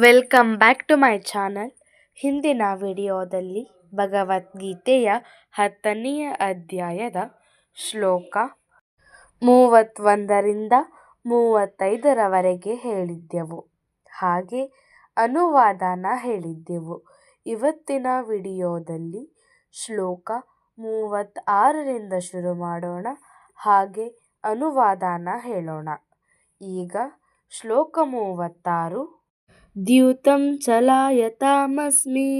Welcome back to my channel ಹಿಂದಿನ ವಿಡಿಯೋದಲ್ಲಿ ಭಗವದ್ಗೀತೆಯ ಹತ್ತನೆಯ ಅಧ್ಯಾಯದ ಶ್ಲೋಕ ಮೂವತ್ತೊಂದರಿಂದ ಮೂವತ್ತೈದರವರೆಗೆ ಹೇಳಿದ್ದೆವು. ಹಾಗೆ ಅನುವಾದನ ಹೇಳಿದ್ದೆವು. ಇವತ್ತಿನ ವಿಡಿಯೋದಲ್ಲಿ ಶ್ಲೋಕ ಮೂವತ್ತಾರರಿಂದ ಶುರು ಮಾಡೋಣ. ಹಾಗೆ ಅನುವಾದನ ಹೇಳೋಣ. ಈಗ ಶ್ಲೋಕ ಮೂವತ್ತಾರು द्यूतं चलायतामस्मि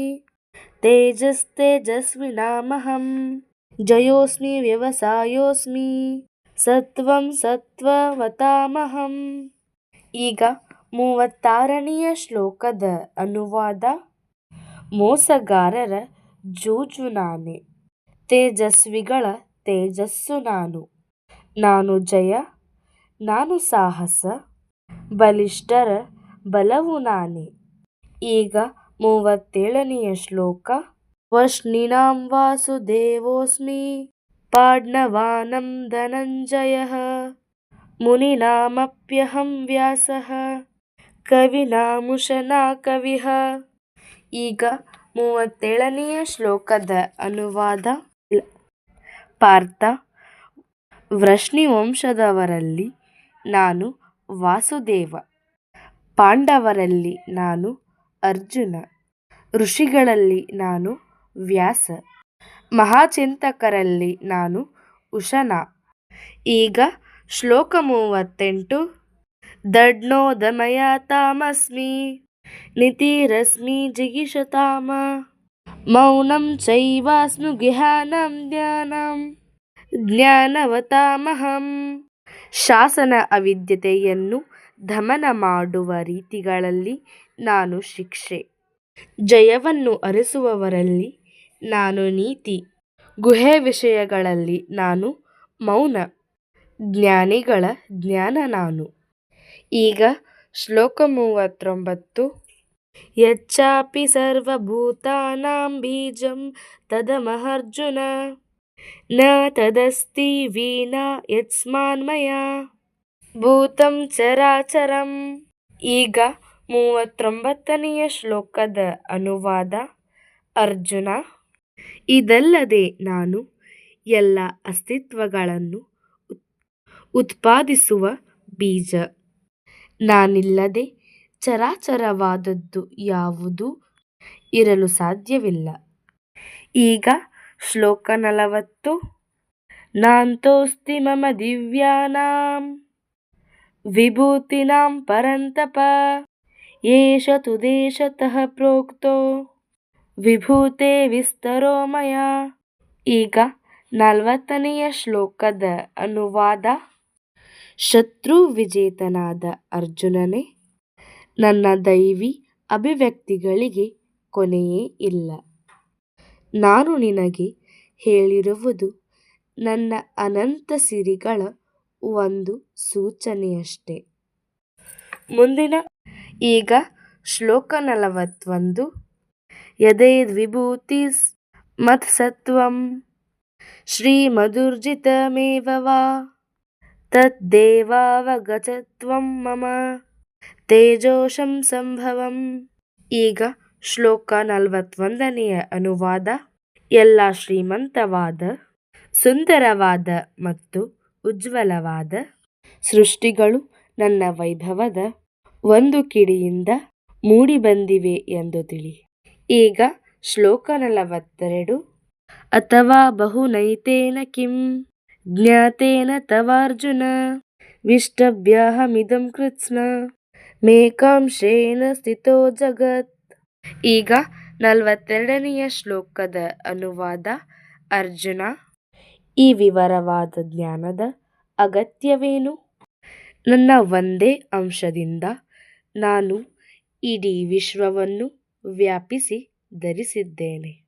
तेजस्तेजस्विनामहं जयोऽस्मि ವ್ಯವಸಾಯೋಸ್ಮಿ ಸತ್ವಂ ಸತ್ವವತಾಮಹಂ ಈಗ ಮೂವತ್ತಾರನೆಯ ಶ್ಲೋಕದ ಅನುವಾದ ಮೋಸಗಾರರ ಜೂಜು ನಾನೇ ತೇಜಸ್ವಿಗಳ ತೇಜಸ್ಸು ನಾನು ನಾನು ಜಯ ನಾನು ಸಾಹಸ ಬಲಿಷ್ಠರ ಬಲವು ನಾನೇ. ಈಗ ಮೂವತ್ತೇಳನೆಯ ಶ್ಲೋಕ. ವಷ್ಣಿನಾಂ ವಾಸುದೇವೋಸ್ಮಿ ಪಾಡ್ನವಾನಂ ಧನಂಜಯ. ಮುನಿನಾಮಪ್ಯಹಂ ವ್ಯಾಸಃ. ಕವಿನಾಮುಷನಾ ಕವಿಹ ಈಗ ಮೂವತ್ತೇಳನೆಯ ಶ್ಲೋಕದ ಅನುವಾದ. ಪಾರ್ಥ, ವೃಷ್ಣಿ ವಂಶದವರಲ್ಲಿ ನಾನು ವಾಸುದೇವ. ಪಾಂಡವರಲ್ಲಿ ನಾನು ಅರ್ಜುನ, ಋಷಿಗಳಲ್ಲಿ ನಾನು ವ್ಯಾಸ, ಮಹಾಚಿಂತಕರಲ್ಲಿ ನಾನು ಉಶನ ಈಗ ಶ್ಲೋಕ ಮೂವತ್ತೆಂಟು, ದಡ್ನೋದಮಯ ತಾಮಸ್ಮಿ, ನಿತಿರಸ್ಮಿ ಜಿಗಿಷತಾಮ ಮೌನಂ ಚೈವಾಸ್ಮು ಗಿಹಾನಂ ಜ್ಞಾನಂ ಜ್ಞಾನವತಾಮಹಂ. ಶಾಸನ ಅವಿದ್ಯತೆಯನ್ನು ದಮನ ಮಾಡುವ ರೀತಿಗಳಲ್ಲಿ ನಾನು ಶಿಕ್ಷೆ. ಜಯವನ್ನು ಅರಸುವವರಲ್ಲಿ ನಾನು ನೀತಿ. ಗುಹೆ ವಿಷಯಗಳಲ್ಲಿ ನಾನು ಮೌನ. ಜ್ಞಾನಿಗಳ ಜ್ಞಾನ ನಾನು. ಈಗ ಶ್ಲೋಕ ಮೂವತ್ತೊಂಬತ್ತು. ಯಚ್ಚಾಪಿ ಸರ್ವಭೂತಾನಾಂ ಬೀಜಂ ತದಮಹರ್ಜುನ. ನ ತದಸ್ತಿ ವೀನಾ ಯತ್ಸ್ಮಾನ್ಮಯ. ಭೂತಂ ಚರಾಚರಂ. ಈಗ ಮೂವತ್ತೊಂಬತ್ತನೆಯ ಶ್ಲೋಕದ ಅನುವಾದ. ಅರ್ಜುನ, ಇದಲ್ಲದೆ ನಾನು ಎಲ್ಲ ಅಸ್ತಿತ್ವಗಳನ್ನು ಉತ್ಪಾದಿಸುವ ಬೀಜ. ನಾನಿಲ್ಲದೆ ಚರಾಚರವಾದದ್ದು ಯಾವುದೂ ಇರಲು ಸಾಧ್ಯವಿಲ್ಲ. ಈಗ ಶ್ಲೋಕ ನಲವತ್ತು. ನಾಂತೋಸ್ತಿ ಮಮ ದಿವ್ಯಾನಾಂ. ವಿಭೂತಿನಾಂ ಪರಂತಪ ಏಷ ತು ದೇಶತಃ ಪ್ರೋಕ್ತೋ ವಿಭೂತೆ ವಿಸ್ತರೋ ಮಯ ಈಗ ನಲವತ್ತನೆಯ ಶ್ಲೋಕದ ಅನುವಾದ ಶತ್ರು ವಿಜೇತನಾದ ಅರ್ಜುನನೇ ನನ್ನ ದೈವಿ ಅಭಿವ್ಯಕ್ತಿಗಳಿಗೆ ಕೊನೆಯೇ ಇಲ್ಲ. ನಾನು ನಿನಗೆ ಹೇಳಿರುವುದು ನನ್ನ ಅನಂತ ಸಿರಿಗಳ ಒಂದು ಸೂಚನೆಯಷ್ಟೆ. ಮುಂದಿನ, ಈಗ ಶ್ಲೋಕ ನಲವತ್ತೊಂದು. ಯದೇದ್ವಿಭೂತಿ ಮತ್ಸತ್ವಂ ಶ್ರೀಮಧುರ್ಜಿತಮೇವ ವಾ ತದ್ದೇವಾವಗಚತ್ವಂ ಮಮ ತೇಜೋಶಂ ಸಂಭವಂ. ಈಗ ಶ್ಲೋಕ ನಲವತ್ತೊಂದನೆಯ ಅನುವಾದ. ಎಲ್ಲ ಶ್ರೀಮಂತವಾದ, ಸುಂದರವಾದ ಮತ್ತು ಉಜ್ವಲವಾದ ಸೃಷ್ಟಿಗಳು ನನ್ನ ವೈಭವದ ಒಂದು ಕಿಡಿಯಿಂದ ಮೂಡಿಬಂದಿವೆ ಎಂದು ತಿಳಿ. ಈಗ ಶ್ಲೋಕ ನಲವತ್ತೆರಡು. ಅಥವಾ ಬಹುನೈತೇನ ಕಿಂ ಜ್ಞಾತೇನ ತವಾರ್ಜುನ ವಿಷ್ಟಭ್ಯಾಹಮಿದಂ ಕೃತ್ಸ್ನ ಮೇಕಾಂಶೇನ ಸ್ಥಿತೋ ಜಗತ್. ಈಗ ನಲವತ್ತೆರಡನೆಯ ಶ್ಲೋಕದ ಅನುವಾದ ಅರ್ಜುನ. ಈ ವಿವರವಾದ ಜ್ಞಾನದ ಅಗತ್ಯವೇನು? ನನ್ನ ಒಂದೇ ಅಂಶದಿಂದ ನಾನು ಇಡೀ ವಿಶ್ವವನ್ನು ವ್ಯಾಪಿಸಿ ಧರಿಸಿದ್ದೇನೆ.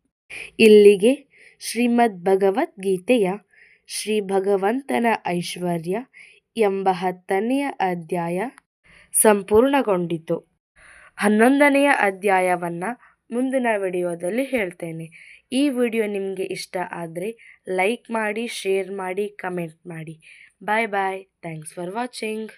ಇಲ್ಲಿಗೆ ಶ್ರೀಮದ್ ಭಗವದ್ಗೀತೆಯ ಶ್ರೀ ಭಗವಂತನ ಐಶ್ವರ್ಯ ಎಂಬ ಹತ್ತನೆಯ ಅಧ್ಯಾಯ ಸಂಪೂರ್ಣಗೊಂಡಿತು. ಹನ್ನೊಂದನೆಯ ಅಧ್ಯಾಯವನ್ನು ಮುಂದಿನ ವಿಡಿಯೋದಲ್ಲಿ ಹೇಳ್ತೇನೆ. ಈ ವಿಡಿಯೋ ನಿಮಗೆ ಇಷ್ಟ ಆದರೆ ಲೈಕ್ ಮಾಡಿ ಶೇರ್ ಮಾಡಿ ಕಮೆಂಟ್ ಮಾಡಿ. Bye bye thanks for watching